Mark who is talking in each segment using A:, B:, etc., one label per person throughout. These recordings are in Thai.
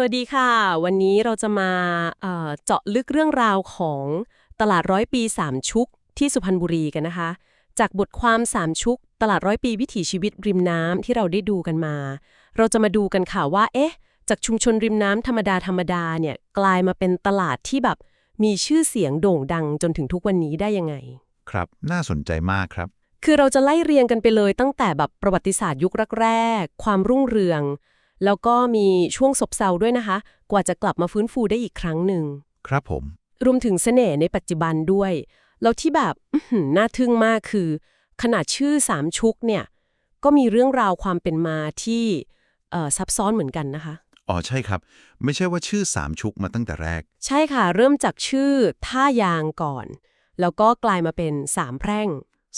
A: สวัสดีค่ะ วันนี้เราจะมาเอ่อเจาะลึกเรื่องราวของตลาดร้อยปีสามชุกที่สุพรรณบุรีกันนะคะ จากบทความสามชุก ตลาดร้อยปีวิถีชีวิตริมน้ำที่เราได้ดูกันมา เราจะมาดูกันค่ะว่า เอ๊ะ จากชุมชนริมน้ำธรรมดาธรรมดาเนี่ยกลายมาเป็นตลาดที่แบบมีชื่อเสียงโด่งดังจนถึงทุกวันนี้ได้ยังไง
B: ครับ น่าสนใจมากครับ
A: คือเราจะไล่เรียงกันไปเลยตั้งแต่แบบประวัติศาสตร์ยุคแรกๆความรุ่งเรือง แล้วก็มีช่วงซบเซาด้วยนะคะ กว่าจะกลับมาฟื้นฟูได้อีกครั้งหนึ่ง
B: ครับผม
A: รวมถึงเสน่ห์ในปัจจุบันด้วย แล้วที่แบบอื้อหือน่าทึ่งมากคือ ขนาดชื่อสามชุกเนี่ย ก็มีเรื่องราวความเป็นมาที่เอ่อซับซ้อนเหมือนกันนะคะ
B: อ๋อใช่ครับ ไม่ใช่ว่าชื่อสามชุกมาตั้งแต่แรก
A: ใช่ค่ะ เริ่มจากชื่อท่ายางก่อน แล้วก็กลายมาเป็นสามแพร่ง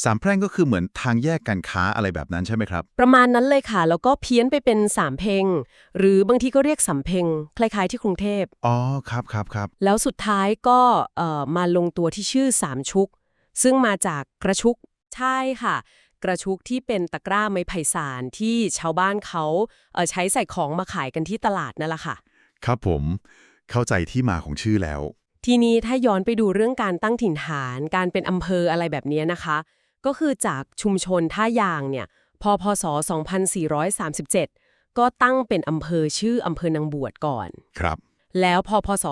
B: สามแพร่งก็คือเหมือนทางแยกการค้าอะไรแบบนั้นใช่ไหมครับ
A: ประมาณนั้นเลยค่ะ แล้วก็เพี้ยนไปเป็นสามเพลงหรือบางทีก็เรียกสำเพ็งคล้ายๆที่กรุงเทพ
B: อ๋อครับครับครับ
A: แล้วสุดท้ายก็เอ่อมาลงตัวที่ชื่อสามชุก ซึ่งมาจากกระชุกใช่ค่ะ กระชุกที่เป็นตะกร้าไม้ไผ่สารที่ชาวบ้านเขาเอ่อใช้ใส่ของมาขายกันที่ตลาดนั่นแหละค่ะ
B: ครับผมเข้าใจที่มาของชื่อแล้ว
A: ทีนี้ถ้าย้อนไปดูเรื่องการตั้งถิ่นฐาน การเป็นอำเภออะไรแบบนี้นะคะ ก็คือจากชุมชนท่ายางเนี่ยพอพศ 2437 ก็ตั้งเป็นอำเภอชื่ออำเภอนางบวชก่อน
B: ครับ
A: แล้วพอพศ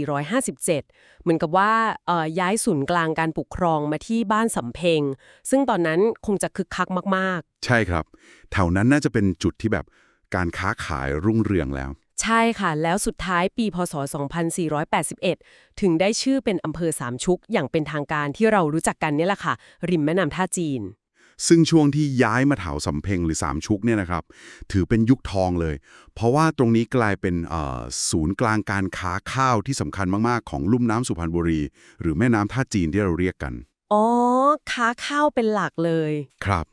A: 2457 เหมือนกับว่าเอ่อย้ายศูนย์กลางการปกครองมาที่บ้านสำเพ็ง ซึ่งตอนนั้นคงจะคึกคักมาก
C: ใช่ครับ แถวนั้นน่าจะเป็นจุดที่แบบการค้าขายรุ่งเรืองแล้ว
A: ๆ ใช่ค่ะ แล้วสุดท้ายปีพศ 2481 ถึงได้ชื่อเป็นอำเภอสามชุก อย่างเป็นทางการที่เรารู้จักกันเนี่ยแหละค่ะ ริมแม่น้ำท่าจีน
C: ซึ่งช่วงที่ย้ายมาแถวสำเพ็งหรือสามชุกเนี่ยนะครับ ถือเป็นยุคทองเลย เพราะว่าตรงนี้กลายเป็นเอ่อศูนย์กลางการค้าข้าวที่สำคัญมาก ๆ ของลุ่มน้ำสุพรรณบุรี หรือแม่น้ำท่าจีนที่เราเรียกกัน
A: อ๋อ ค้าข้าวเป็นหลักเลย
C: ครับ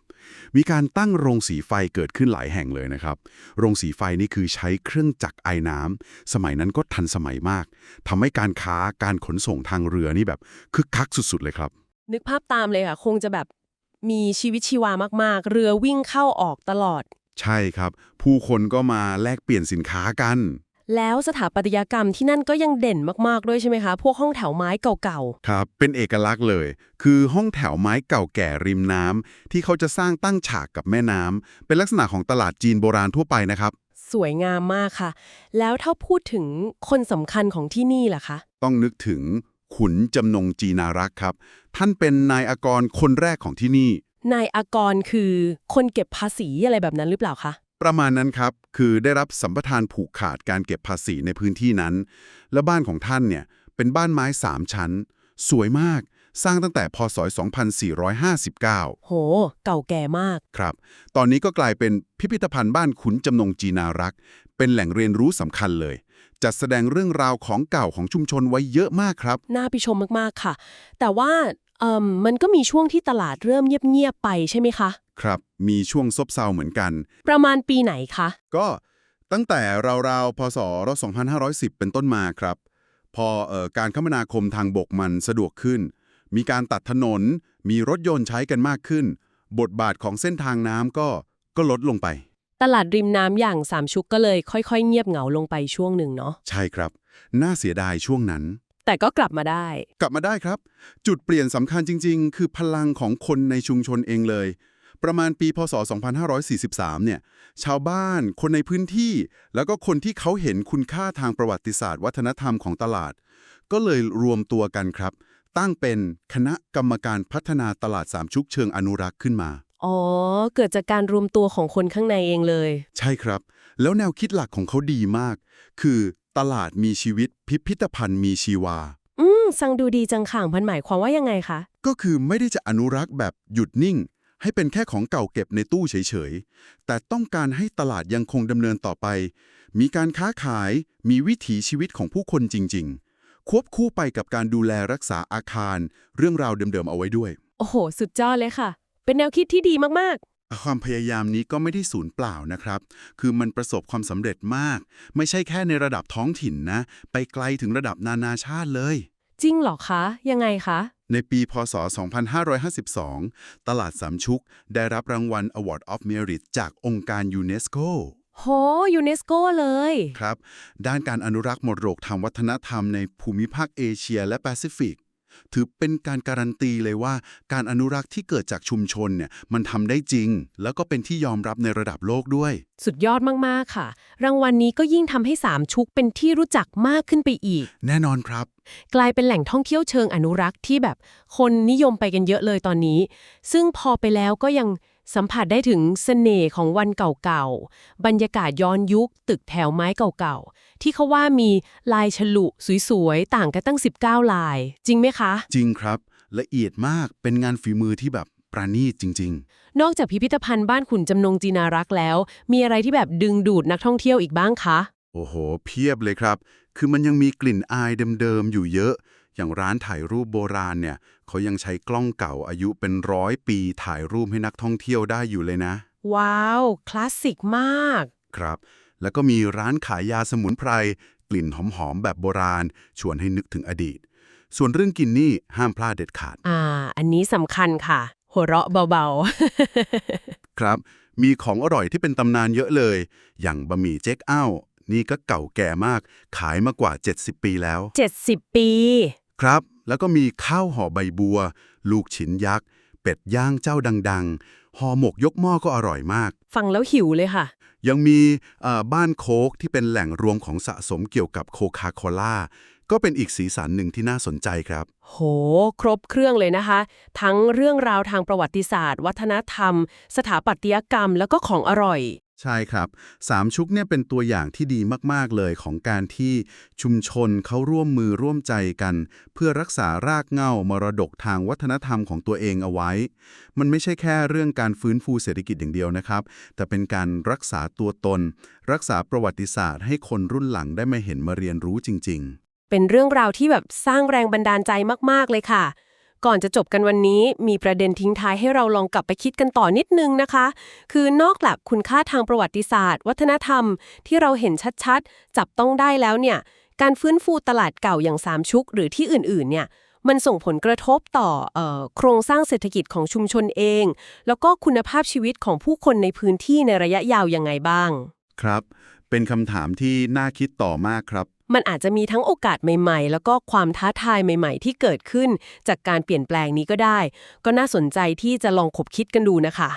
C: มีการตั้งโรงสีไฟเกิดขึ้นหลายแห่งเลยนะครับ โรงสีไฟนี่คือใช้เครื่องจักรไอ้น้ำสมัยนั้นก็ทันสมัยมากทำให้การค้าการขนส่งทางเรือนี่แบบคึกคักสุดๆเลยครับ
A: นึกภาพตามเลยค่ะ คงจะแบบมีชีวิตชีวามากๆ เรือวิ่งเข้าออกตลอด
C: ใช่ครับ ผู้คนก็มาแลกเปลี่ยนสินค้ากัน
A: แล้วสถาปัตยกรรมที่นั่นก็ยังเด่นมากๆด้วยใช่ไหมคะ พวกห้องแถวไม้เก่า
C: ครับ เป็นเอกลักษณ์เลย คือห้องแถวไม้เก่าแก่ริมน้ำที่เขาจะสร้างตั้งฉากกับแม่น้ำเป็นลักษณะของตลาดจีนโบราณทั่วไปนะครับ
A: ๆ สวยงามมากค่ะ แล้วถ้าพูดถึงคนสำคัญของที่นี่ล่ะคะ
C: ต้องนึกถึงขุนจำนงจีนารักษ์ครับ ท่านเป็นนายอากรคนแรกของที่นี่
A: นายอากรคือคนเก็บภาษีอะไรแบบนั้นหรือเปล่าคะ
C: ประมาณนั้นครับ คือได้รับสัมปทานผูกขาดการเก็บภาษีในพื้นที่นั้น และบ้านของท่านเนี่ย เป็นบ้านไม้สามชั้น สวยมาก สร้างตั้งแต่พศ 2459
A: โห เก่าแก่มาก
C: ครับ ตอนนี้ก็กลายเป็นพิพิธภัณฑ์บ้านขุนจำนงจีนารักษ์เป็นแหล่งเรียนรู้สำคัญเลย จัดแสดงเรื่องราวของเก่าของชุมชนไว้เยอะมากครับ
A: น่าไปชมมากๆค่ะ แต่ว่าเอ่มมันก็มีช่วงที่ตลาดเริ่มเงียบๆไปใช่ไหมคะ
C: ครับ มีช่วงซบเซาเหมือนกัน
A: ประมาณปีไหนคะ
C: ก็ตั้งแต่ราวๆพศ2510 เป็นต้นมาครับ พอเอ่อการคมนาคมทางบกมันสะดวกขึ้น มีการตัดถนน มีรถยนต์ใช้กันมากขึ้น บทบาทของเส้นทางน้ำก็ก็ลดลงไป
A: ตลาดริมน้ำอย่างสามชุกก็เลยค่อยๆ เงียบเหงาลงไปช่วงหนึ่งเนาะ
C: ใช่ครับ น่าเสียดายช่วงนั้น
A: แต่ก็กลับมาได้
C: กลับมาได้ครับ จุดเปลี่ยนสำคัญจริง ๆ คือพลังของคนในชุมชนเองเลย ประมาณปีพศ 2543 เนี่ย ชาวบ้าน คนในพื้นที่ แล้วก็คนที่เขาเห็นคุณค่าทางประวัติศาสตร์ วัฒนธรรมของตลาด ก็เลยรวมตัวกันครับ ตั้งเป็นคณะกรรมการพัฒนาตลาดสามชุกเชิงอนุรักษ์ขึ้นมา
A: อ๋อ เกิดจากการรวมตัวของคนข้างในเองเลย
C: ใช่ครับ แล้วแนวคิดหลักของเขาดีมาก คือตลาดมีชีวิต พิพิธภัณฑ์มีชีวา
A: อืม ฟังดูดีจังข่างพันหมายความว่ายังไงคะ
C: ก็คือไม่ได้จะอนุรักษ์แบบหยุดนิ่ง ให้เป็นแค่ของเก่าเก็บในตู้เฉยๆ แต่ต้องการให้ตลาดยังคงดำเนินต่อไป มีการค้าขาย มีวิถีชีวิตของผู้คนจริง ๆ ควบคู่ไปกับการดูแลรักษาอาคาร เรื่องราวเดิมๆ เอาไว้ด้วย
A: โอ้โห สุดยอดเลยค่ะ เป็นแนวคิดที่ดีมาก
C: ความพยายามนี้ก็ไม่ได้สูญเปล่านะครับ คือมันประสบความสำเร็จมาก ไม่ใช่แค่ในระดับท้องถิ่นนะ ไปไกลถึงระดับนานาชาติเลย
A: ๆจริงเหรอคะ ยังไงคะ
C: ในปีพศ 2552 ตลาดสามชุก ได้รับรางวัล Award of Merit จากองค์การยูเนสโก
A: โหยูเนสโกเลย
C: ครับ ด้านการอนุรักษ์มรดกทางวัฒนธรรมในภูมิภาคเอเชียและแปซิฟิก ถือเป็นการการันตีเลยว่า การอนุรักษ์ที่เกิดจากชุมชนเนี่ยมันทำได้จริง แล้วก็เป็นที่ยอมรับในระดับโลกด้วย
A: สุดยอดมาก ๆ ค่ะ รางวัลนี้ก็ยิ่งทำให้สามชุกเป็นที่รู้จักมากขึ้นไปอีก
C: แน่นอนครับ
A: กลายเป็นแหล่งท่องเที่ยวเชิงอนุรักษ์ที่แบบคนนิยมไปกันเยอะเลยตอนนี้ ซึ่งพอไปแล้วก็ยัง สัมผัสได้ถึงเสน่ห์ของวันเก่าๆ บรรยากาศย้อนยุคตึกแถวไม้เก่าๆ ที่เขาว่ามีลายฉลุสวยๆ ต่างกันตั้ง 19 ลาย จริงไหมคะ
C: จริงครับ ละเอียดมากเป็นงานฝีมือที่แบบประณีตจริง
A: นอกจากพิพิธภัณฑ์บ้านขุนจำนงจีนารักษ์แล้ว มีอะไรที่แบบดึงดูดนักท่องเที่ยวอีกบ้างคะ
C: ๆโอ้โห เพียบเลยครับ คือมันยังมีกลิ่นอายเดิมๆอยู่เยอะ อย่างร้านถ่ายรูปโบราณเนี่ยเขายังใช้กล้องเก่าอายุเป็นร้อยปีถ่ายรูปให้นักท่องเที่ยวได้อยู่เลยนะ
A: ว้าว คลาสสิกมาก
C: ครับ แล้วก็มีร้านขายยาสมุนไพร กลิ่นหอมๆ แบบโบราณ ชวนให้นึกถึงอดีต ส่วนเรื่องกินนี่ห้ามพลาดเด็ดขาด
A: อ่า อันนี้สำคัญค่ะ หัวเราะเบาๆ
C: ครับ มีของอร่อยที่เป็นตำนานเยอะเลย อย่างบะหมี่เจ๊กอ้าว นี่ก็เก่าแก่มาก ขายมากว่า 70 ปีแล้ว
A: 70 ปี
C: ครับ แล้วก็มีข้าวห่อใบบัว ลูกชิ้นยักษ์ เป็ดย่างเจ้าดัง ๆห่อหมกยกหม้อก็อร่อยมาก
A: ฟังแล้วหิวเลยค่ะ
C: ยังมีเอ่อบ้านโค้กที่เป็นแหล่งรวมของสะสมเกี่ยวกับโคคาโคล่าก็เป็นอีกสีสันหนึ่งที่น่าสนใจครับ
A: โห ครบเครื่องเลยนะคะ ทั้งเรื่องราวทางประวัติศาสตร์ วัฒนธรรม สถาปัตยกรรม แล้วก็ของอร่อย
C: ใช่ครับสามชุกเนี่ยเป็นตัวอย่างที่ดีมาก ๆ เลยของการที่ชุมชนเขาร่วมมือร่วมใจกัน เพื่อรักษารากเหง้ามรดกทางวัฒนธรรมของตัวเองเอาไว้ มันไม่ใช่แค่เรื่องการฟื้นฟูเศรษฐกิจอย่างเดียวนะครับ แต่เป็นการรักษาตัวตน รักษาประวัติศาสตร์ ให้คนรุ่นหลังได้มาเห็นมาเรียนรู้จริง ๆ
A: เป็นเรื่องราวที่แบบสร้างแรงบันดาลใจมาก ๆ เลยค่ะ ก่อนจะจบกันวันนี้มีประเด็นทิ้งท้ายให้เราลองกลับไปคิดกันต่อนิดนึงนะคะ คือนอกจากคุณค่าทางประวัติศาสตร์ วัฒนธรรม ที่เราเห็นชัดๆ จับต้องได้แล้วเนี่ย การฟื้นฟูตลาดเก่าอย่างสามชุกหรือที่อื่นๆเนี่ยมันส่งผลกระทบต่อออโครงสร้างเศรษฐกิจของชุมชนเอง แล้วก็คุณภาพชีวิตของผู้คนในพื้นที่ในระยะยาวยังไงบ้าง
C: ครับ เป็นคำถามที่น่าคิดต่อมากครับ
A: มันอาจจะมีทั้งโอกาสใหม่ ๆ แล้วก็ความท้าทายใหม่ ๆ ที่เกิดขึ้น จากการเปลี่ยนแปลงนี้ก็ได้ ก็น่าสนใจที่จะลองคบคิดกันดูนะคะ